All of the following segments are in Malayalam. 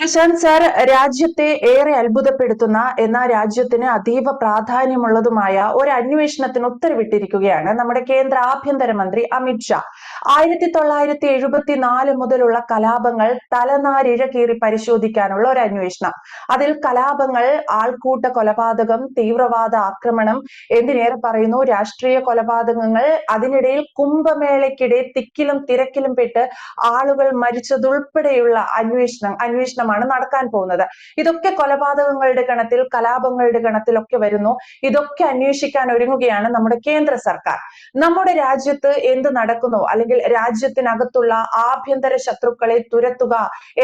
പ്രശാന്ത് സാർ രാജ്യത്തെ ഏറെ അത്ഭുതപ്പെടുത്തുന്ന എന്നാൽ രാജ്യത്തിന് അതീവ പ്രാധാന്യമുള്ളതുമായ ഒരു അന്വേഷണത്തിന് ഉത്തരവിട്ടിരിക്കുകയാണ് നമ്മുടെ കേന്ദ്ര ആഭ്യന്തരമന്ത്രി അമിത് ഷാ. ആയിരത്തി തൊള്ളായിരത്തി എഴുപത്തി നാല് മുതലുള്ള കലാപങ്ങൾ തലനാരിഴ കീറി പരിശോധിക്കാനുള്ള ഒരു അന്വേഷണം. അതിൽ കലാപങ്ങൾ ആൾക്കൂട്ട കൊലപാതകം തീവ്രവാദ ആക്രമണം എന്തിനേറെ പറയുന്നു? രാഷ്ട്രീയ കൊലപാതകങ്ങൾ അതിനിടയിൽ കുംഭമേളയ്ക്കിടെ തിക്കിലും തിരക്കിലും പെട്ട് ആളുകൾ മരിച്ചതുൾപ്പെടെയുള്ള അന്വേഷണം അന്വേഷണമാണ് നടക്കാൻ പോകുന്നത്. ഇതൊക്കെ കൊലപാതകങ്ങളുടെ ഗണത്തിൽ കലാപങ്ങളുടെ ഗണത്തിലൊക്കെ വരുന്നു. ഇതൊക്കെ അന്വേഷിക്കാൻ ഒരുങ്ങുകയാണ് നമ്മുടെ കേന്ദ്ര സർക്കാർ. നമ്മുടെ രാജ്യത്ത് എന്ത് നടക്കുന്നു? അല്ലെങ്കിൽ രാജ്യത്തിനകത്തുള്ള ആഭ്യന്തര ശത്രുക്കളെ തുരത്തുക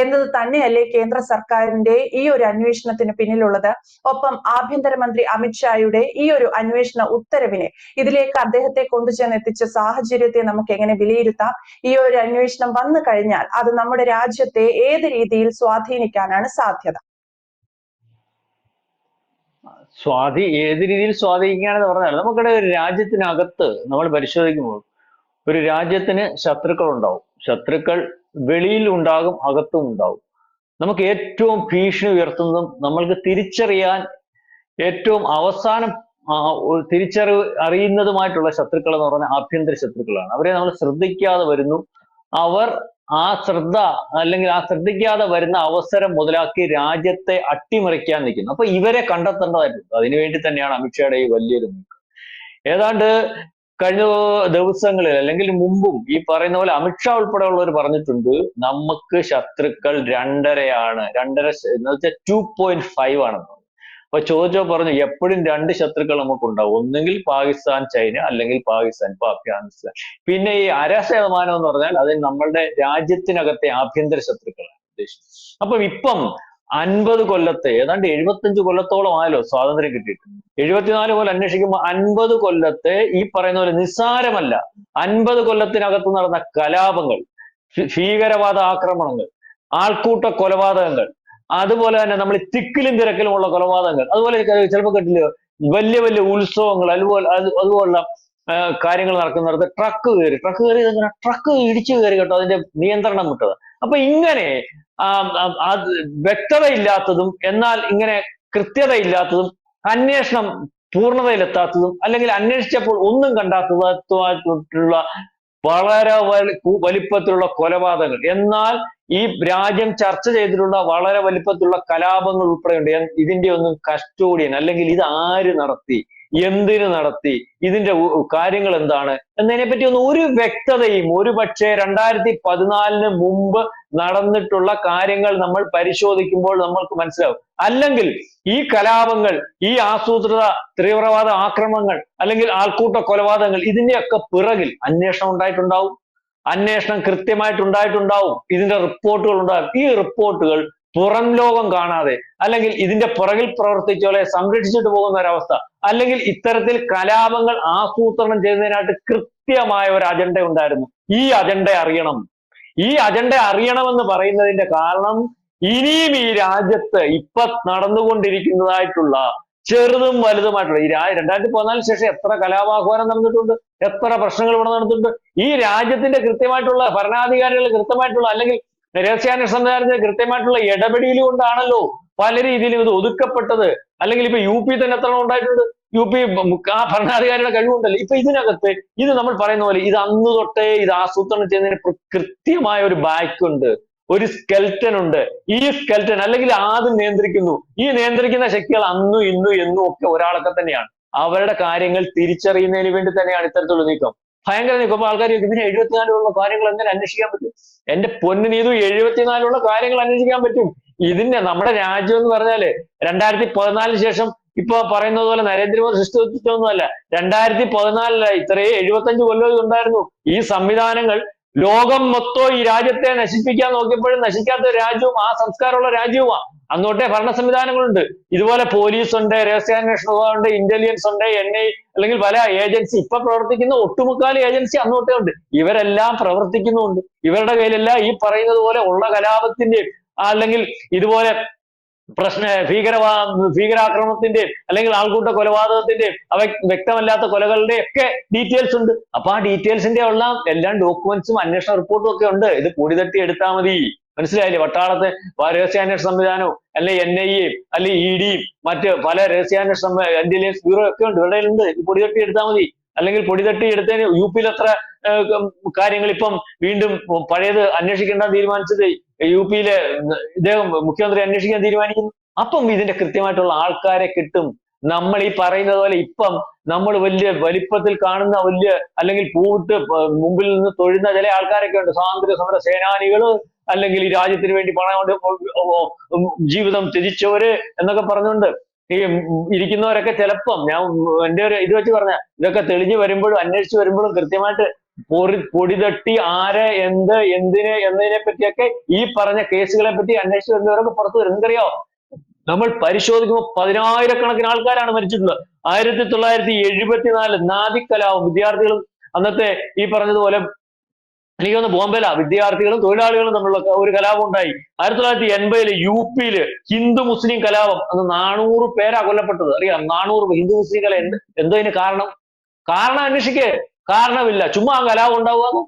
എന്നത് തന്നെയല്ലേ കേന്ദ്ര സർക്കാരിന്റെ ഈ ഒരു അന്വേഷണത്തിന് പിന്നിലുള്ളത്. ഒപ്പം ആഭ്യന്തരമന്ത്രി അമിത്ഷായുടെ ഈ ഒരു അന്വേഷണ ഉത്തരവിനെ ഇതിലേക്ക് അദ്ദേഹത്തെ കൊണ്ടുചെന്ന് എത്തിച്ച സാഹചര്യത്തെ നമുക്ക് എങ്ങനെ വിലയിരുത്താം? ഈ ഒരു അന്വേഷണം വന്നു കഴിഞ്ഞാൽ അത് നമ്മുടെ രാജ്യത്തെ ഏത് രീതിയിൽ സ്വാധീനിക്കാനാണ് സാധ്യത? സ്വാധീ ഏത് രീതിയിൽ സ്വാധീനിക്കുകയാണെന്ന് പറഞ്ഞാൽ നമുക്കിടെ രാജ്യത്തിനകത്ത് നമ്മൾ പരിശോധിക്കുമ്പോൾ ഒരു രാജ്യത്തിന് ശത്രുക്കൾ ഉണ്ടാവും ശത്രുക്കൾ വെളിയിൽ ഉണ്ടാകും അകത്തും ഉണ്ടാവും. നമുക്ക് ഏറ്റവും ഭീഷണി ഉയർത്തുന്നതും നമ്മൾക്ക് തിരിച്ചറിയാൻ ഏറ്റവും അവസാനം തിരിച്ചറിവ് അറിയുന്നതുമായിട്ടുള്ള ശത്രുക്കൾ എന്ന് പറഞ്ഞാൽ ആഭ്യന്തര ശത്രുക്കളാണ്. അവരെ നമ്മൾ ശ്രദ്ധിക്കാതെ വരുന്നു. അവർ ആ ശ്രദ്ധ അല്ലെങ്കിൽ ആ ശ്രദ്ധിക്കാതെ വരുന്ന അവസരം മുതലാക്കി രാജ്യത്തെ അട്ടിമറിക്കാൻ നിൽക്കുന്നു. അപ്പൊ ഇവരെ കണ്ടെത്തേണ്ടതായിട്ടുണ്ട്. അതിനുവേണ്ടി തന്നെയാണ് അമിത്ഷായുടെ ഈ വലിയൊരു നീക്കം. ഏതാണ്ട് കഴിഞ്ഞ ദിവസങ്ങളിൽ അല്ലെങ്കിൽ മുമ്പും ഈ പറയുന്ന പോലെ അമിത്ഷാ ഉൾപ്പെടെയുള്ളവർ പറഞ്ഞിട്ടുണ്ട് നമുക്ക് ശത്രുക്കൾ രണ്ടരയാണ് രണ്ടര എന്ന് വെച്ചാൽ ടു പോയിന്റ് ഫൈവ് ആണെന്ന്. അപ്പൊ ചോദിച്ചോ പറഞ്ഞു എപ്പോഴും രണ്ട് ശത്രുക്കൾ നമുക്കുണ്ടാവും. ഒന്നുകിൽ പാകിസ്ഥാൻ ചൈന അല്ലെങ്കിൽ പാകിസ്ഥാൻ ഇപ്പൊ അഫ്ഗാനിസ്ഥാൻ. പിന്നെ ഈ അര ശതമാനം എന്ന് പറഞ്ഞാൽ അത് നമ്മളുടെ രാജ്യത്തിനകത്തെ ആഭ്യന്തര ശത്രുക്കളാണ് ഉദ്ദേശിച്ചത്. അപ്പം ഇപ്പം അൻപത് കൊല്ലത്തെ ഏതാണ്ട് എഴുപത്തഞ്ച് കൊല്ലത്തോളം ആയല്ലോ സ്വാതന്ത്ര്യം കിട്ടിയിട്ട്. എഴുപത്തിനാല് പോലെ അന്വേഷിക്കുമ്പോൾ അൻപത് കൊല്ലത്തെ ഈ പറയുന്ന പോലെ നിസ്സാരമല്ല. അൻപത് കൊല്ലത്തിനകത്ത് നടന്ന കലാപങ്ങൾ ഭീകരവാദ ആക്രമണങ്ങൾ ആൾക്കൂട്ട കൊലപാതകങ്ങൾ അതുപോലെ തന്നെ നമ്മൾ തിക്കിലും തിരക്കിലുമുള്ള കൊലപാതകങ്ങൾ. അതുപോലെ ചിലപ്പോൾ കേട്ടില്ലയോ വലിയ വലിയ ഉത്സവങ്ങൾ അതുപോലെ അത് അതുപോലുള്ള കാര്യങ്ങൾ നടക്കുന്നിടത്ത് ട്രക്ക് കയറി ട്രക്ക് കയറി ട്രക്ക് ഇടിച്ചു കയറി കേട്ടോ അതിന്റെ നിയന്ത്രണം വിട്ടത്. അപ്പൊ ഇങ്ങനെ വ്യക്തതയില്ലാത്തതും എന്നാൽ ഇങ്ങനെ കൃത്യതയില്ലാത്തതും അന്വേഷണം പൂർണതയിലെത്താത്തതും അല്ലെങ്കിൽ അന്വേഷിച്ചപ്പോൾ ഒന്നും കണ്ടാത്തതുമായിട്ടുള്ള വളരെ വലിപ്പത്തിലുള്ള കൊലപാതകങ്ങൾ. എന്നാൽ ഈ രാജ്യം ചർച്ച ചെയ്തിട്ടുള്ള വളരെ വലിപ്പത്തിലുള്ള കലാപങ്ങൾ ഉൾപ്പെടെയുണ്ട്. ഇതിന്റെ ഒന്നും കസ്റ്റോഡിയൻ അല്ലെങ്കിൽ ഇത് ആര് നടത്തി? എന്തിന് നടത്തി? ഇതിന്റെ കാര്യങ്ങൾ എന്താണ്? എന്നതിനെ പറ്റി ഒന്നും ഒരു വ്യക്തതയും ഒരു പക്ഷേ രണ്ടായിരത്തി പതിനാലിന് മുമ്പ് നടന്നിട്ടുള്ള കാര്യങ്ങൾ നമ്മൾ പരിശോധിക്കുമ്പോൾ നമ്മൾക്ക് മനസ്സിലാവും. അല്ലെങ്കിൽ ഈ കലാപങ്ങൾ ഈ ആസൂത്രിത തീവ്രവാദ ആക്രമങ്ങൾ അല്ലെങ്കിൽ ആൾക്കൂട്ട കൊലപാതകങ്ങൾ ഇതിന്റെയൊക്കെ പിറകിൽ അന്വേഷണം ഉണ്ടായിട്ടുണ്ടാവും. അന്വേഷണം കൃത്യമായിട്ടുണ്ടായിട്ടുണ്ടാവും. ഇതിന്റെ റിപ്പോർട്ടുകൾ ഉണ്ടാകും ഈ റിപ്പോർട്ടുകൾ പുറം ലോകം കാണാതെ അല്ലെങ്കിൽ ഇതിന്റെ പുറകിൽ പ്രവർത്തിച്ചോലെ സംരക്ഷിച്ചിട്ട് പോകുന്ന ഒരവസ്ഥ അല്ലെങ്കിൽ ഇത്തരത്തിൽ കലാപങ്ങൾ ആസൂത്രണം ചെയ്യുന്നതിനായിട്ട് കൃത്യമായ ഒരു അജണ്ട ഉണ്ടായിരുന്നു. ഈ അജണ്ട അറിയണം. ഈ അജണ്ട അറിയണമെന്ന് പറയുന്നതിന്റെ കാരണം ഇനിയും ഈ രാജ്യത്ത് ഇപ്പൊ നടന്നുകൊണ്ടിരിക്കുന്നതായിട്ടുള്ള ചെറുതും വലുതുമായിട്ടുള്ള ഈ രണ്ടായിരത്തി പതിനാലിന് ശേഷം എത്ര കലാപാഹ്വാനം നടന്നിട്ടുണ്ട് എത്ര പ്രശ്നങ്ങൾ ഇവിടെ നടന്നിട്ടുണ്ട് ഈ രാജ്യത്തിന്റെ കൃത്യമായിട്ടുള്ള ഭരണാധികാരികൾ കൃത്യമായിട്ടുള്ള അല്ലെങ്കിൽ രഹസ്യാന്വേഷണ സംവിധാനത്തിന് കൃത്യമായിട്ടുള്ള ഇടപെടൽ കൊണ്ടാണല്ലോ പല രീതിയിലും ഇത് ഒതുക്കപ്പെട്ടത്. അല്ലെങ്കിൽ ഇപ്പൊ യു പി തന്നെ എത്ര ഉണ്ടായിട്ടുണ്ട്? യു പി ആ ഭരണാധികാരിയുടെ കഴിവുണ്ടല്ലോ. ഇപ്പൊ ഇതിനകത്ത് ഇത് നമ്മൾ പറയുന്ന പോലെ ഇത് അന്ന് തൊട്ടേ ഇത് ആസൂത്രണം ചെയ്യുന്നതിന് കൃത്യമായ ഒരു ബാക്ക് ഉണ്ട്. ഒരു സ്കെൽറ്റൻ ഉണ്ട്. ഈ സ്കെൽറ്റൻ അല്ലെങ്കിൽ ആദ്യം നിയന്ത്രിക്കുന്നു. ഈ നിയന്ത്രിക്കുന്ന ശക്തികൾ അന്നും ഇന്നും എന്നും ഒക്കെ ഒരാളൊക്കെ തന്നെയാണ്. അവരുടെ കാര്യങ്ങൾ തിരിച്ചറിയുന്നതിന് വേണ്ടി തന്നെയാണ് ഇത്തരത്തിലുള്ള നീക്കം. ഭയങ്കര നിൽക്കുമ്പോൾ ആൾക്കാർ ഇതിന് എഴുപത്തിനാലിലുള്ള കാര്യങ്ങൾ എങ്ങനെ അന്വേഷിക്കാൻ പറ്റും? എന്റെ പൊന്നു നീതു എഴുപത്തിനാലിലുള്ള കാര്യങ്ങൾ അന്വേഷിക്കാൻ പറ്റും. ഇതിന്റെ നമ്മുടെ രാജ്യം എന്ന് പറഞ്ഞാൽ രണ്ടായിരത്തി പതിനാലിന് ശേഷം ഇപ്പൊ പറയുന്നത് പോലെ നരേന്ദ്രമോദി സൃഷ്ടിച്ചൊന്നുമല്ല രണ്ടായിരത്തി പതിനാലിൽ ഇത്രയും എഴുപത്തഞ്ച് കൊല്ലം ഉണ്ടായിരുന്നു. ഈ സംവിധാനങ്ങൾ ലോകം മൊത്തം ഈ രാജ്യത്തെ നശിപ്പിക്കാൻ നോക്കിയപ്പോഴും നശിക്കാത്ത രാജ്യവും ആ സംസ്കാരമുള്ള രാജ്യവുമാണ് അന്നോട്ടെ ഭരണ സംവിധാനങ്ങളുണ്ട് ഇതുപോലെ പോലീസ് ഉണ്ട് രഹസ്യാന്വേഷണ വിഭാഗമുണ്ട് ഇന്റലിജൻസ് ഉണ്ട് എൻ ഐ അല്ലെങ്കിൽ പല ഏജൻസി ഇപ്പൊ പ്രവർത്തിക്കുന്ന ഒട്ടുമുക്കാൽ ഏജൻസി അന്നോട്ടേ ഉണ്ട്. ഇവരെല്ലാം പ്രവർത്തിക്കുന്നുണ്ട്. ഇവരുടെ കയ്യിലെല്ലാം ഈ പറയുന്നത് പോലെ ഉള്ള കലാപത്തിന്റെ അല്ലെങ്കിൽ ഇതുപോലെ പ്രശ്ന ഭീകരവാ ഭീകരാക്രമണത്തിന്റെ അല്ലെങ്കിൽ ആൾക്കൂട്ട കൊലപാതകത്തിന്റെ അവ വ്യക്തമല്ലാത്ത കൊലകളുടെ ഒക്കെ ഡീറ്റെയിൽസ് ഉണ്ട്. അപ്പൊ ആ ഡീറ്റെയിൽസിന്റെ ഉള്ള എല്ലാ ഡോക്യുമെന്റ്സും അന്വേഷണ റിപ്പോർട്ടും ഒക്കെ ഉണ്ട്. ഇത് പൊടി തട്ടി എടുത്താൽ മതി. മനസ്സിലായില്ലേ? വട്ടാളത്തെ രഹസ്യാന്വേഷണ സംവിധാനവും അല്ലെ എൻ ഐ എയും അല്ലെ ഇ ഡിയും മറ്റ് പല രഹസ്യാന്വേഷണ ഇന്റലിജൻസ് ബ്യൂറോ ഒക്കെ ഉണ്ട്. ഇവിടെ ഉണ്ട്. പൊടിതട്ടി പൊടി തട്ടി എടുത്താൽ മതി. അല്ലെങ്കിൽ പൊടി തട്ടി എടുത്തതിന് യു പിയിൽ അത്ര കാര്യങ്ങൾ ഇപ്പം വീണ്ടും പഴയത് അന്വേഷിക്കേണ്ട തീരുമാനിച്ചത് യു പിയിലെ ഇദ്ദേഹം മുഖ്യമന്ത്രി അന്വേഷിക്കാൻ തീരുമാനിക്കുന്നു. അപ്പം ഇതിന്റെ കൃത്യമായിട്ടുള്ള ആൾക്കാരെ കിട്ടും. നമ്മൾ ഈ പറയുന്നത് പോലെ ഇപ്പം നമ്മൾ വലിയ വലിപ്പത്തിൽ കാണുന്ന വലിയ അല്ലെങ്കിൽ പൂവിട്ട് മുമ്പിൽ നിന്ന് തൊഴുന്ന ചില ആൾക്കാരൊക്കെ ഉണ്ട്. സ്വാതന്ത്ര്യ സമര സേനാനികൾ അല്ലെങ്കിൽ ഈ രാജ്യത്തിന് വേണ്ടി പണം കൊണ്ട് ജീവിതം ത്യജിച്ചവര് എന്നൊക്കെ പറഞ്ഞുകൊണ്ട് ഈ ഇരിക്കുന്നവരൊക്കെ ചിലപ്പം ഞാൻ എന്റെ ഒരു ഇത് വെച്ച് പറഞ്ഞ ഇതൊക്കെ തെളിഞ്ഞു വരുമ്പോഴും അന്വേഷിച്ചു വരുമ്പോഴും കൃത്യമായിട്ട് പൊറി പൊടി തട്ടി ആരെ എന്ത് എന്തിന് എന്നതിനെ പറ്റിയൊക്കെ ഈ പറഞ്ഞ കേസുകളെ പറ്റി അന്വേഷിച്ചു വരുന്നവരൊക്കെ പുറത്തു വരും. നിങ്ങൾക്കറിയോ? നമ്മൾ പരിശോധിക്കുമ്പോൾ പതിനായിരക്കണക്കിന് ആൾക്കാരാണ് മരിച്ചിട്ടുള്ളത്. ആയിരത്തി തൊള്ളായിരത്തി എഴുപത്തിനാല് നാദിക്കലാവും വിദ്യാർത്ഥികളും. അന്നത്തെ ഈ പറഞ്ഞതുപോലെ എനിക്ക് തോന്നുന്നു ബോംബെയില. വിദ്യാർത്ഥികളും തൊഴിലാളികളും തമ്മിലുള്ള ഒരു കലാപം ഉണ്ടായി. ആയിരത്തി തൊള്ളായിരത്തി എൺപതിൽ യു പിയിൽ ഹിന്ദു മുസ്ലിം കലാപം. അന്ന് നാനൂറ് പേരാ കൊല്ലപ്പെട്ടത്. അറിയാം? നാനൂറ് ഹിന്ദു മുസ്ലിം കല എന്ത് എന്തതിന് കാരണം? കാരണം അന്വേഷിക്കേ. കാരണമില്ല. ചുമ്മാ കലാപം ഉണ്ടാവുക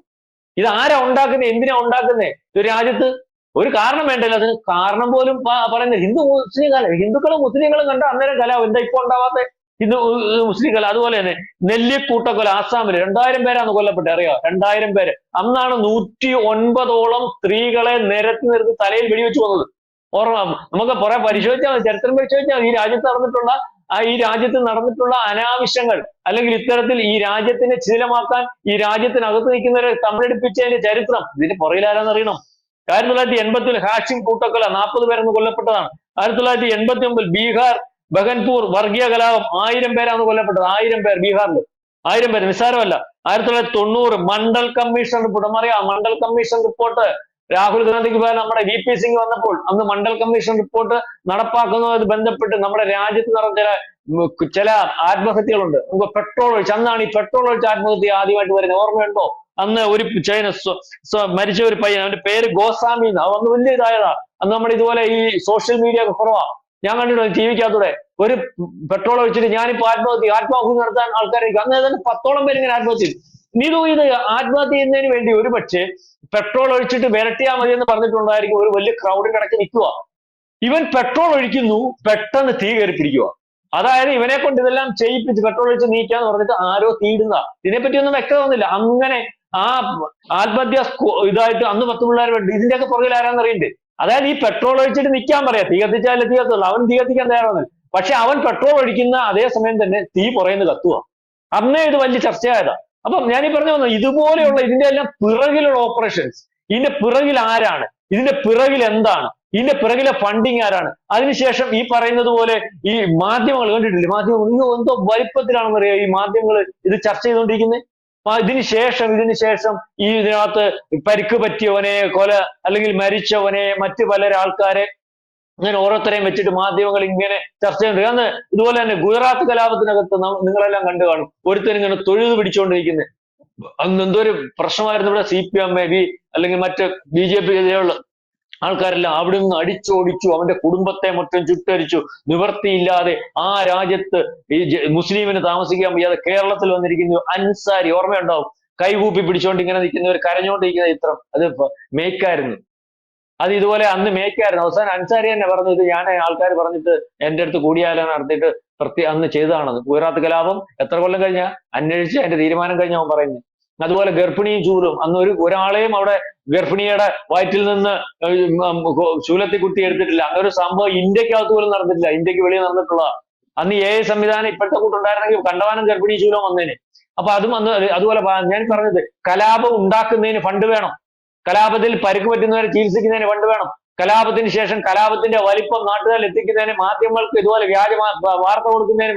ഇത് ആരാ ഉണ്ടാക്കുന്നത് എന്തിനാ ഉണ്ടാക്കുന്നത് ഒരു രാജ്യത്ത് ഒരു കാരണം വേണ്ടല്ലോ. അതിന് കാരണം പോലും പറയുന്നത് ഹിന്ദു മുസ്ലിം ഹിന്ദുക്കളും മുസ്ലിങ്ങളും കണ്ട അന്നേരം കലാപം. എന്താ ഇപ്പൊ ഉണ്ടാവാത്ത? ഹിന്ദു മുസ്ലിങ്ങൾ അതുപോലെ തന്നെ നെല്ലിക്കൂട്ടക്കൊല ആസാമിൽ രണ്ടായിരം പേരാണ് കൊല്ലപ്പെട്ടത്. അറിയോ? രണ്ടായിരം പേര്. അന്നാണ് നൂറ്റി ഒൻപതോളം സ്ത്രീകളെ നിരത്തി നിർത്തി തലയിൽ വെടിവെച്ചു വന്നത് ഓർമ്മ നമുക്ക് കുറെ പരിശോധിച്ചാൽ മതി. ചരിത്രം പരിശോധിച്ചാൽ ഈ രാജ്യത്ത് നടന്നിട്ടുള്ള ഈ രാജ്യത്ത് നടന്നിട്ടുള്ള അനാവശ്യങ്ങൾ അല്ലെങ്കിൽ ഇത്തരത്തിൽ ഈ രാജ്യത്തിനെ ശീലമാക്കാൻ ഈ രാജ്യത്തിനകത്ത് നിൽക്കുന്നവരെ തമ്മിലടിപ്പിച്ചതിന്റെ ചരിത്രം ഇതിന് പുറകിലാരാന്ന് അറിയണം? ആയിരത്തി തൊള്ളായിരത്തി എൺപത്തിൽ ഹാഷിം കൂട്ടക്കൊല നാൽപ്പത് പേരെന്ന് കൊല്ലപ്പെട്ടതാണ്. ആയിരത്തി തൊള്ളായിരത്തി എൺപത്തി ഒമ്പതിൽ ബീഹാർ ബഗൻപൂർ വർഗീയ കലാപം ആയിരം പേരാണ് കൊല്ലപ്പെട്ടത്. ആയിരം പേർ ബീഹാറിൽ ആയിരം പേര് നിസ്സാരമല്ല. ആയിരത്തി തൊള്ളായിരത്തി തൊണ്ണൂറ് മണ്ഡൽ കമ്മീഷൻ റിപ്പോർട്ട്. നമുക്കറിയാം മണ്ഡൽ കമ്മീഷൻ റിപ്പോർട്ട് രാഹുൽ ഗാന്ധിക്ക് പകരം നമ്മുടെ വി പി സിംഗ് വന്നപ്പോൾ അന്ന് മണ്ഡൽ കമ്മീഷൻ റിപ്പോർട്ട് നടപ്പാക്കുന്നതുമായി ബന്ധപ്പെട്ട് നമ്മുടെ രാജ്യത്ത് നടന്ന ചില ചില ആത്മഹത്യകളുണ്ട്. നമുക്ക് പെട്രോൾ ഒഴിച്ച് അന്നാണ് ഈ പെട്രോൾ ഒഴിച്ച് ആത്മഹത്യ ആദ്യമായിട്ട് വരുന്നത്. ഓർമ്മയുണ്ടോ? അന്ന് ഒരു ചൈന മരിച്ച ഒരു പയ്യൻ അവന്റെ പേര് ഗോസ്വാമി അന്ന് വലിയ ഇതായതാ. അന്ന് നമ്മുടെ ഇതുപോലെ ഈ സോഷ്യൽ മീഡിയ ഒക്കെ കുറവാ. ഞാൻ കണ്ടിട്ടുണ്ട് ടി വിക്കകത്തൂടെ. ഒരു പെട്രോൾ ഒഴിച്ചിട്ട് ഞാനിപ്പോ ആത്മഹത്യ ആത്മാഹുതി നടത്താൻ ആൾക്കാരായിരിക്കും അന്ന് തന്നെ പത്തോളം പേര് ഇങ്ങനെ ആത്മഹത്യ നീതു ഇത് ആത്മഹത്യ ചെയ്യുന്നതിന് വേണ്ടി ഒരു പക്ഷേ പെട്രോൾ ഒഴിച്ചിട്ട് വിരട്ടിയാൽ മതി എന്ന് പറഞ്ഞിട്ടുണ്ടായിരിക്കും ഒരു വലിയ ക്രൗഡ് കിടക്കി നിൽക്കുക. ഇവൻ പെട്രോൾ ഒഴിക്കുന്നു പെട്ടെന്ന് തീ കയറി പിടിക്കുക. അതായത് ഇവനെ കൊണ്ട് ഇതെല്ലാം ചെയ്യിപ്പിച്ച് പെട്രോൾ ഒഴിച്ച് നീക്കാന്ന് പറഞ്ഞിട്ട് ആരോ തീയിടുന്ന. ഇതിനെപ്പറ്റിയൊന്നും വ്യക്തത ഒന്നുമില്ല അങ്ങനെ ആ ആത്മഹത്യ ഇതായിട്ട് അന്ന് പത്ത് പിള്ളേർ ഇതിന്റെയൊക്കെ പുറകിൽ ആരാന്ന് അറിയണ്ടേ അതായത് ഈ പെട്രോൾ ഒഴിച്ചിട്ട് നിൽക്കാൻ പറയാം. തീ കത്തിച്ചാലേ തീ കത്തുള്ളൂ. അവൻ തീ കത്തിക്കാൻ തയ്യാറാവുന്നില്ല. പക്ഷെ അവൻ പെട്രോൾ ഒഴിക്കുന്ന അതേ സമയം തന്നെ തീ പുറയുന്ന കത്തുക അന്നേ ഇത് വലിയ ചർച്ചയായതാ. അപ്പം ഞാൻ ഈ പറഞ്ഞു വന്നത് ഇതുപോലെയുള്ള ഇതിന്റെ എല്ലാം പിറകിലുള്ള ഓപ്പറേഷൻസ് ഇതിന്റെ പിറകിൽ ആരാണ് ഇതിന്റെ പിറകിൽ എന്താണ് ഇതിന്റെ പിറകിലെ ഫണ്ടിങ് ആരാണ് അതിനുശേഷം ഈ പറയുന്നത് പോലെ ഈ മാധ്യമങ്ങൾ കണ്ടിട്ടില്ലേ? മാധ്യമങ്ങൾ എന്തോ വലിപ്പത്തിലാണെന്ന് അറിയാം ഈ മാധ്യമങ്ങൾ ഇത് ചർച്ച ചെയ്തുകൊണ്ടിരിക്കുന്നത് ഇതിന് ശേഷം ഇതിന് ശേഷം ഈ ഇതിനകത്ത് പരിക്ക് പറ്റിയവനെ കൊല അല്ലെങ്കിൽ മരിച്ചവനെ മറ്റു പല ആൾക്കാരെ ഇങ്ങനെ ഓരോരുത്തരെയും വെച്ചിട്ട് മാധ്യമങ്ങൾ ഇങ്ങനെ ചർച്ച ചെയ്യുന്നുണ്ട്. അന്ന് ഇതുപോലെ തന്നെ ഗുജറാത്ത് കലാപത്തിനകത്ത് നിങ്ങളെല്ലാം കണ്ടു കാണും. ഒരുത്തൻ ഇങ്ങനെ തൊഴുത് പിടിച്ചുകൊണ്ടിരിക്കുന്നത് അന്ന് എന്തോ ഒരു പ്രശ്നമായിരുന്നു ഇവിടെ C P M A B അല്ലെങ്കിൽ മറ്റ് ബി ജെ പി ആൾക്കാരെല്ലാം അവിടെ നിന്ന് അടിച്ചോടിച്ചു അവന്റെ കുടുംബത്തെ മൊത്തം ചുട്ടരിച്ചു. നിവർത്തിയില്ലാതെ ആ രാജ്യത്ത് ഈ മുസ്ലിമിന് താമസിക്കാൻ വയ്യാതെ കേരളത്തിൽ വന്നിരിക്കുന്നു. അൻസാരി ഓർമ്മയുണ്ടാവും കൈകൂപ്പി പിടിച്ചോണ്ട് ഇങ്ങനെ നിൽക്കുന്നവർ കരഞ്ഞോണ്ടിരിക്കുന്ന ചിത്രം. അത് മേക്കായിരുന്നു അത് ഇതുപോലെ അന്ന് മേക്കായിരുന്നു അവസാനം അൻസാരി തന്നെ പറഞ്ഞു ഇത് ഞാൻ ആൾക്കാർ പറഞ്ഞിട്ട് എന്റെ അടുത്ത് കൂടിയാലോ നടത്തിയിട്ട് പ്രത്യേക അന്ന് ചെയ്തതാണത്. ഗുജറാത്ത് കലാപം എത്ര കൊല്ലം കഴിഞ്ഞാൽ അന്വേഷിച്ച് അതിന്റെ തീരുമാനം കഴിഞ്ഞ അവൻ പറയുന്നത്. അതുപോലെ ഗർഭിണിയും ചൂലും. അന്ന് ഒരു ഒരാളെയും അവിടെ ഗർഭിണിയുടെ വയറ്റിൽ നിന്ന് ചൂലത്തി കുത്തി എടുത്തിട്ടില്ല. അങ്ങനെ ഒരു സംഭവം ഇന്ത്യക്കകത്ത് പോലും നടന്നിട്ടില്ല. ഇന്ത്യയ്ക്ക് വെളിയിൽ നടന്നിട്ടുള്ള അന്ന് ഏ സംവിധാനം ഇപ്പോഴത്തെ കൂട്ടുണ്ടായിരുന്നെങ്കിൽ കണ്ടവാനം ഗർഭിണി ചൂലം വന്നേനെ. അപ്പൊ അതും അന്ന് അതുപോലെ ഞാൻ പറഞ്ഞത് കലാപം ഉണ്ടാക്കുന്നതിന് ഫണ്ട് വേണം. കലാപത്തിൽ പരുക്ക് പറ്റുന്നവരെ ചികിത്സിക്കുന്നതിന് ഫണ്ട് വേണം. കലാപത്തിന് ശേഷം കലാപത്തിന്റെ വലിപ്പം നാട്ടുകാരിൽ എത്തിക്കുന്നതിന് മാധ്യമങ്ങൾക്ക് ഇതുപോലെ വ്യാജ വാർത്ത കൊടുക്കുന്നതിന്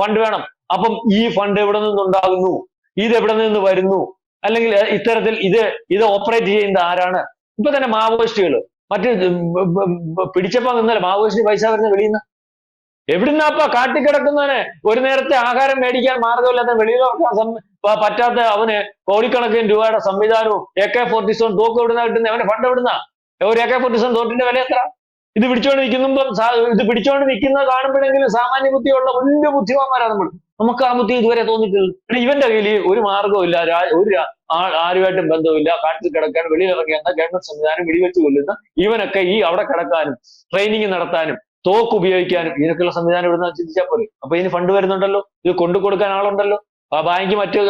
ഫണ്ട് വേണം. അപ്പം ഈ ഫണ്ട് എവിടെ നിന്നുണ്ടാകുന്നു? ഇത് എവിടെ നിന്ന് വരുന്നു? അല്ലെങ്കിൽ ഇത്തരത്തിൽ ഇത് ഇത് ഓപ്പറേറ്റ് ചെയ്യുന്നത് ആരാണ്? ഇപ്പൊ തന്നെ മാവോയിസ്റ്റുകൾ മറ്റ് പിടിച്ചപ്പോ നിന്നല്ല മാവോയിസ്റ്റ് പൈസ വരുന്ന വെളിയിൽ നിന്ന്? എവിടുന്നാപ്പ കാട്ടിക്കിടക്കുന്നവന് ഒരു നേരത്തെ ആഹാരം മേടിക്കാൻ മാർഗമില്ലാത്ത പ- പറ്റാത്ത അവന് കോടിക്കണക്കിന് രൂപയുടെ സംവിധാനവും എ കെ ഫോർട്ടി സെവൻ തോക്ക് എവിടുന്ന കിട്ടുന്ന? അവന്റെ ഫണ്ട് എവിടുന്ന? ഒരു എ കെ ഫോർട്ടി സെവൻ തോട്ടിന്റെ വില എത്ര? ഇത് പിടിച്ചോണ്ട് നിൽക്കുമ്പം ഇത് പിടിച്ചോണ്ട് നിൽക്കുന്നത് കാണുമ്പോഴെങ്കിലും സാമാന്യ ബുദ്ധിയുള്ള വലിയ ബുദ്ധിമാന്മാരാണ് നമ്മൾ നമുക്ക് ആ ബുദ്ധി ഇതുവരെ തോന്നിയിട്ടുള്ളൂ ഇവന്റെ കയ്യിൽ ഒരു മാർഗവും ഇല്ല ഒരു ആരുമായിട്ടും ബന്ധമില്ല കാട്ടിൽ കിടക്കാൻ വെളിയിലിറങ്ങി എന്ന ഗവൺമെന്റ് സംവിധാനം വെടിവെച്ച് കൊല്ലുന്ന ഇവനൊക്കെ ഈ അവിടെ കിടക്കാനും ട്രെയിനിങ് നടത്താനും തോക്ക് ഉപയോഗിക്കാനും ഇതിനൊക്കെയുള്ള സംവിധാനം ഇവിടുന്ന് ചിന്തിച്ചാൽ പോലെ അപ്പൊ ഇതിന് ഫണ്ട് വരുന്നുണ്ടല്ലോ? ഇത് കൊണ്ടു കൊടുക്കാൻ ആളുണ്ടല്ലോ? ആ ബാങ്ക് മറ്റു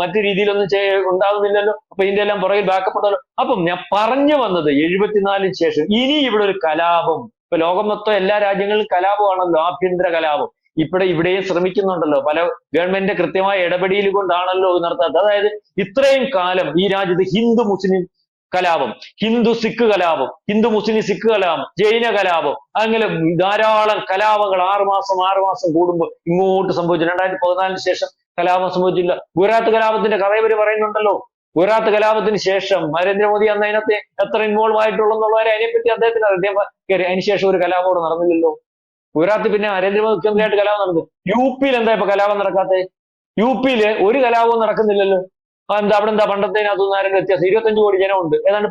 മറ്റു രീതിയിലൊന്നും ചെയ്യ ഉണ്ടാകുന്നില്ലല്ലോ? അപ്പൊ ഇതിന്റെ എല്ലാം പുറകിൽ ബാക്കപ്പ് ഉണ്ടല്ലോ? അപ്പം ഞാൻ പറഞ്ഞു വന്നത് എഴുപത്തിനാലിന് ശേഷം ഇനി ഇവിടെ ഒരു കലാപം. ഇപ്പൊ ലോകം മൊത്തം എല്ലാ രാജ്യങ്ങളിലും കലാപമാണല്ലോ. ആഭ്യന്തര കലാപം. ഇവിടെ ഇവിടെയും ശ്രമിക്കുന്നുണ്ടല്ലോ. പല ഗവൺമെന്റിന്റെ കൃത്യമായ ഇടപെടൽ കൊണ്ടാണല്ലോ നടത്താത്തത്. അതായത് ഇത്രയും കാലം ഈ രാജ്യത്ത് ഹിന്ദു മുസ്ലിം കലാപം ഹിന്ദു സിഖ് കലാപം ഹിന്ദു മുസ്ലിം സിഖ് കലാപം ജൈന കലാപം അങ്ങനെ ധാരാളം കലാപങ്ങൾ ആറുമാസം ആറുമാസം കൂടുമ്പോൾ ഇങ്ങോട്ട് സംഭവിച്ചു. രണ്ടായിരത്തി പതിനാലിന് ശേഷം കലാപം സംഭവിച്ചില്ല. ഗുജറാത്ത് കലാപത്തിന്റെ കഥ ഇവർ പറയുന്നുണ്ടല്ലോ. ഗുജറാത്ത് കലാപത്തിന് ശേഷം നരേന്ദ്രമോദി അന്ന് അതിനകത്ത് എത്ര ഇൻവോൾവ് ആയിട്ടുള്ളതെന്നുള്ളവരെ അതിനെപ്പറ്റി അദ്ദേഹത്തിന്. അദ്ദേഹം. അതിനുശേഷം ഒരു കലാപം നടന്നില്ലല്ലോ. ഗുജറാത്തിൽ പിന്നെ നരേന്ദ്രമോദി മുഖ്യമന്ത്രിയായിട്ട് കലാപം നടന്നു യു പിയിൽ എന്താ ഇപ്പൊ കലാപം നടക്കാത്തത് യു പിയിൽ ഒരു കലാപവും നടക്കുന്നില്ലല്ലോ. എന്താ അവിടെ എന്താ പണ്ടത്തേനകത്തൊന്നും ആരും വ്യത്യാസം? ഇരുപത്തഞ്ച് കോടി ജനമുണ്ട് ഏതാണ്ട്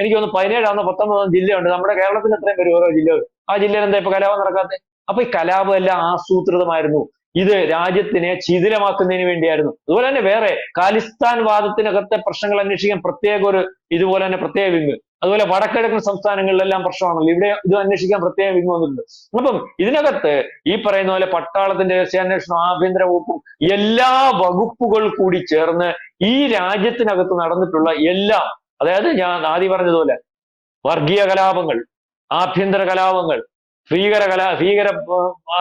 എനിക്ക് തോന്നുന്നു പതിനേഴാവുന്ന പത്തൊമ്പതാം ജില്ലയുണ്ട്. നമ്മുടെ കേരളത്തിൽ എത്രയും പേര് ഓരോ ജില്ലകൾ. ആ ജില്ലയിൽ എന്താ ഇപ്പൊ കലാപം നടക്കാത്തത് അപ്പൊ ഈ കലാപം എല്ലാം ആസൂത്രിതമായിരുന്നു. ഇത് രാജ്യത്തിനെ ശിഥിലമാക്കുന്നതിന് വേണ്ടിയായിരുന്നു. അതുപോലെ തന്നെ വേറെ കാലിസ്ഥാൻ വാദത്തിനകത്തെ പ്രശ്നങ്ങൾ അന്വേഷിക്കാൻ പ്രത്യേക ഒരു ഇതുപോലെ തന്നെ പ്രത്യേക വിങ്. അതുപോലെ വടക്കിഴക്കൻ സംസ്ഥാനങ്ങളിലെല്ലാം പ്രശ്നമാണല്ലോ. ഇവിടെ ഇത് അന്വേഷിക്കാൻ പ്രത്യേകം ഇന്ന് വന്നിട്ടുണ്ട്. അപ്പം ഇതിനകത്ത് ഈ പറയുന്ന പോലെ പട്ടാളത്തിന്റെ രഹസ്യാന്വേഷണം ആഭ്യന്തര വകുപ്പും എല്ലാ വകുപ്പുകൾ കൂടി ചേർന്ന് ഈ രാജ്യത്തിനകത്ത് നടന്നിട്ടുള്ള എല്ലാം അതായത് ഞാൻ ആദ്യം പറഞ്ഞതുപോലെ വർഗീയ കലാപങ്ങൾ ആഭ്യന്തര കലാപങ്ങൾ ഭീകര കലാ ഭീകര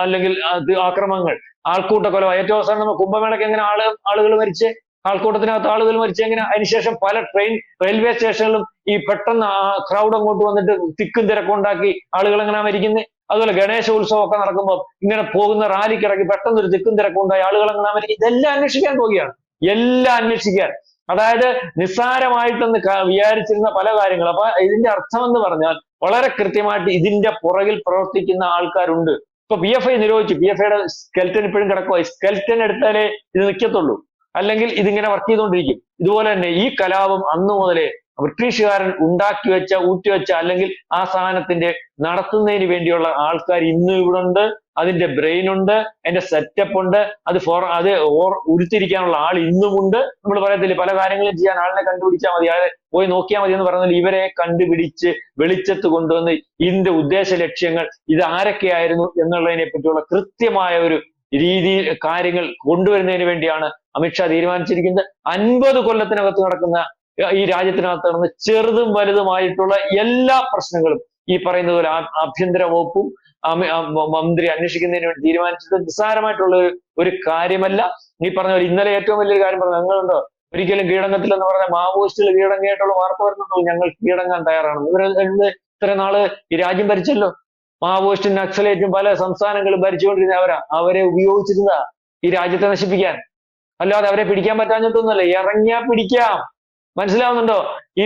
അല്ലെങ്കിൽ ആക്രമങ്ങൾ ആൾക്കൂട്ട കൊല ഏറ്റവും അവസാനം കുംഭമേളയ്ക്ക് എങ്ങനെ ആൾ ആളുകൾ മരിച്ച്? ആൾക്കൂട്ടത്തിനകത്ത് ആളുകൾ മരിച്ച് എങ്ങനെ? അതിനുശേഷം പല ട്രെയിൻ റെയിൽവേ സ്റ്റേഷനിലും ഈ പെട്ടെന്ന് ആ ക്രൗഡ് അങ്ങോട്ട് വന്നിട്ട് തിക്കും തിരക്കും ഉണ്ടാക്കി ആളുകൾ എങ്ങനെ മരിക്കുന്നത് അതുപോലെ ഗണേശ ഉത്സവം ഒക്കെ നടക്കുമ്പോൾ ഇങ്ങനെ പോകുന്ന റാലിക്കിറക്കി പെട്ടെന്ന് ഒരു തിക്കും തിരക്കും ഉണ്ടായി ആളുകൾ എങ്ങനെ മരിക്കും? ഇതെല്ലാം അന്വേഷിക്കാൻ പോവുകയാണ്. എല്ലാം അന്വേഷിക്കാൻ. അതായത് നിസ്സാരമായിട്ടെന്ന് വിചാരിച്ചിരുന്ന പല കാര്യങ്ങളും. അപ്പൊ ഇതിന്റെ അർത്ഥം എന്ന് പറഞ്ഞാൽ വളരെ കൃത്യമായിട്ട് ഇതിന്റെ പുറകിൽ പ്രവർത്തിക്കുന്ന ആൾക്കാരുണ്ട്. ഇപ്പൊ പി എഫ് ഐ നിരോധിച്ചു. പി എഫ് ഐയുടെ സ്കെൽറ്റൻ ഇപ്പോഴും കിടക്കുവായി സ്കെൽറ്റൻ എടുത്താലേ ഇത് നിൽക്കത്തുള്ളൂ അല്ലെങ്കിൽ ഇതിങ്ങനെ വർക്ക് ചെയ്തുകൊണ്ടിരിക്കും. ഇതുപോലെ തന്നെ ഈ കലാപം അന്നു മുതലേ ബ്രിട്ടീഷുകാരൻ ഉണ്ടാക്കി വെച്ച ഊറ്റിവെച്ച അല്ലെങ്കിൽ ആ സാധനത്തിന്റെ നടത്തുന്നതിന് വേണ്ടിയുള്ള ആൾക്കാർ ഇന്നും ഇവിടെ ഉണ്ട് അതിന്റെ ബ്രെയിൻ ഉണ്ട് അതിന്റെ സെറ്റപ്പ് ഉണ്ട് അത് ഫോർ അത് ഉരുത്തിരിക്കാനുള്ള ആൾ ഇന്നുമുണ്ട് നമ്മൾ പറയത്തില്ലേ പല കാര്യങ്ങളും ചെയ്യാൻ ആളിനെ കണ്ടുപിടിച്ചാൽ മതി അയാളെ പോയി നോക്കിയാൽ മതി എന്ന് പറഞ്ഞാൽ ഇവരെ കണ്ടുപിടിച്ച് വെളിച്ചത്ത് കൊണ്ടുവന്ന് ഇതിന്റെ ഉദ്ദേശ ലക്ഷ്യങ്ങൾ ഇത് ആരൊക്കെയായിരുന്നു എന്നുള്ളതിനെ പറ്റിയുള്ള കൃത്യമായ ഒരു രീതി കാര്യങ്ങൾ കൊണ്ടുവരുന്നതിന് വേണ്ടിയാണ് അമിത്ഷാ തീരുമാനിച്ചിരിക്കുന്നത്. അൻപത് കൊല്ലത്തിനകത്ത് നടക്കുന്ന ഈ രാജ്യത്തിനകത്ത് നടന്ന ചെറുതും വലുതുമായിട്ടുള്ള എല്ലാ പ്രശ്നങ്ങളും ഈ പറയുന്നത് പോലെ ആഭ്യന്തര വകുപ്പും മന്ത്രി അന്വേഷിക്കുന്നതിന് വേണ്ടി തീരുമാനിച്ചത് നിസ്സാരമായിട്ടുള്ള ഒരു- ഒരു കാര്യമല്ല. ഈ പറഞ്ഞ പോലെ ഇന്നലെ ഏറ്റവും വലിയൊരു കാര്യം പറഞ്ഞു ഞങ്ങളുണ്ടോ ഒരിക്കലും കീഴടങ്ങത്തിൽ എന്ന് പറഞ്ഞാൽ മാവോയിസ്റ്റുകൾ കീഴടങ്ങിയായിട്ടുള്ള വാർത്ത വരുന്നുണ്ടോ? ഞങ്ങൾ കീഴടങ്ങാൻ തയ്യാറാണ്. ഇവർ ഇത്ര നാൾ ഈ രാജ്യം ഭരിച്ചല്ലോ. മാവോയിസ്റ്റും നക്സലേറ്റും പല സംസ്ഥാനങ്ങളും ഭരിച്ചുകൊണ്ടിരുന്ന അവരാ. അവരെ ഉപയോഗിച്ചിരുന്ന ഈ രാജ്യത്തെ നശിപ്പിക്കാൻ. അല്ലാതെ അവരെ പിടിക്കാൻ പറ്റാഞ്ഞിട്ടൊന്നുമല്ല. ഇറങ്ങിയാ പിടിക്കാം. മനസ്സിലാവുന്നുണ്ടോ? ഈ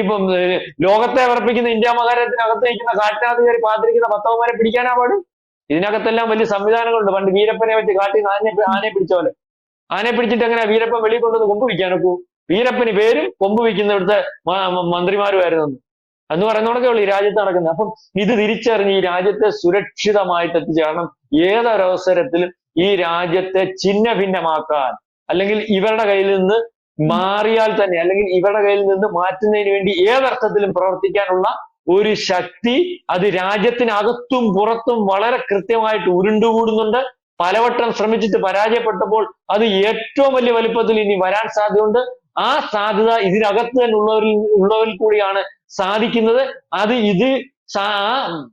ലോകത്തെ വിറപ്പിക്കുന്ന ഇന്ത്യ മഹാരാജത്തിനകത്ത് നയിക്കുന്ന കാട്ടിനകത്ത് കയറി പാത്തിരിക്കുന്ന പത്തവന്മാരെ പിടിക്കാനാ പാട്? ഇതിനകത്തെല്ലാം വലിയ സംവിധാനങ്ങളുണ്ട്. പണ്ട് വീരപ്പനെ വെച്ച് കാട്ടിൽ ആനയെ ആനയെ പിടിച്ച പോലെ. ആനയെ പിടിച്ചിട്ട് എങ്ങനെ വീരപ്പൻ വെളിയിൽ കൊണ്ടുവന്ന് കൊമ്പ് വിൽക്കാനൊക്കൂ വീരപ്പന് പേരും കൊമ്പ് വിൽക്കുന്ന ഇവിടുത്തെ മന്ത്രിമാരുമായിരുന്നു. എന്ന് പറയുന്നതൊക്കെ ഉള്ളൂ ഈ രാജ്യത്ത് നടക്കുന്നത്. അപ്പം ഇത് തിരിച്ചറിഞ്ഞ് ഈ രാജ്യത്തെ സുരക്ഷിതമായിട്ട് എത്തിച്ചേരണം. ഏതൊരവസരത്തിലും ഈ രാജ്യത്തെ ചിഹ്ന ഭിന്നമാക്കാൻ അല്ലെങ്കിൽ ഇവരുടെ കയ്യിൽ നിന്ന് മാറിയാൽ തന്നെ അല്ലെങ്കിൽ ഇവരുടെ കയ്യിൽ നിന്ന് മാറ്റുന്നതിന് വേണ്ടി ഏതർത്ഥത്തിലും പ്രവർത്തിക്കാനുള്ള ഒരു ശക്തി അത് രാജ്യത്തിനകത്തും പുറത്തും വളരെ കൃത്യമായിട്ട് ഉരുണ്ടുകൂടുന്നുണ്ട്. പലവട്ടം ശ്രമിച്ചിട്ട് പരാജയപ്പെട്ടപ്പോൾ അത് ഏറ്റവും വലിയ വലിപ്പത്തിൽ ഇനി വരാൻ സാധ്യതയുണ്ട്. ആ സാധ്യത ഇതിനകത്ത് തന്നെ ഉള്ളവരിൽ ഉള്ളവരിൽ കൂടിയാണ് സാധിക്കുന്നത് അത് ഇത്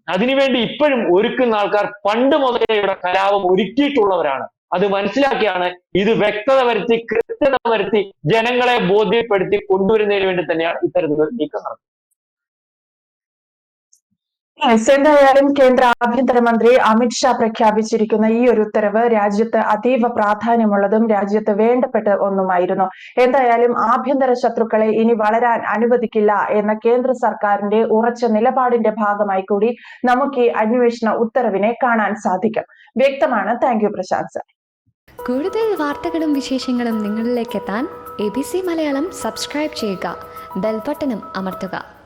അതിനുവേണ്ടി ഇപ്പോഴും ഒരുക്കുന്ന ആൾക്കാർ പണ്ട് മുതലേ ഇവിടെ കലാപം ഒരുക്കിയിട്ടുള്ളവരാണ്. അത് മനസ്സിലാക്കിയാണ് ഇത് വ്യക്തത വരുത്തി കൃത്യത വരുത്തി ജനങ്ങളെ ബോധ്യപ്പെടുത്തി കൊണ്ടുവരുന്നതിന് വേണ്ടി തന്നെയാണ് ഇത്തരത്തിലൊരു നീക്കം നടത്തുന്നത് Yes, എന്തായാലും കേന്ദ്ര ആഭ്യന്തരമന്ത്രി അമിത്ഷാ പ്രഖ്യാപിച്ചിരിക്കുന്ന ഈ ഒരു ഉത്തരവ് രാജ്യത്ത് അതീവ പ്രാധാന്യമുള്ളതും രാജ്യത്ത് വേണ്ടപ്പെട്ട ഒന്നുമായിരുന്നു. എന്തായാലും ആഭ്യന്തര ശത്രുക്കളെ ഇനി വളരാൻ അനുവദിക്കില്ല എന്ന കേന്ദ്ര സർക്കാരിന്റെ ഉറച്ച നിലപാടിന്റെ ഭാഗമായി കൂടി നമുക്ക് ഈ അന്വേഷണ ഉത്തരവിനെ കാണാൻ സാധിക്കും. വ്യക്തമാണ്. Thank you Prashant sir. കൂടുതൽ വാർത്തകളും വിശേഷങ്ങളും നിങ്ങളിലേക്ക് എത്താൻ A B C Malayalam subscribe ചെയ്യുക. ബെൽബട്ടനും അമർത്തുക.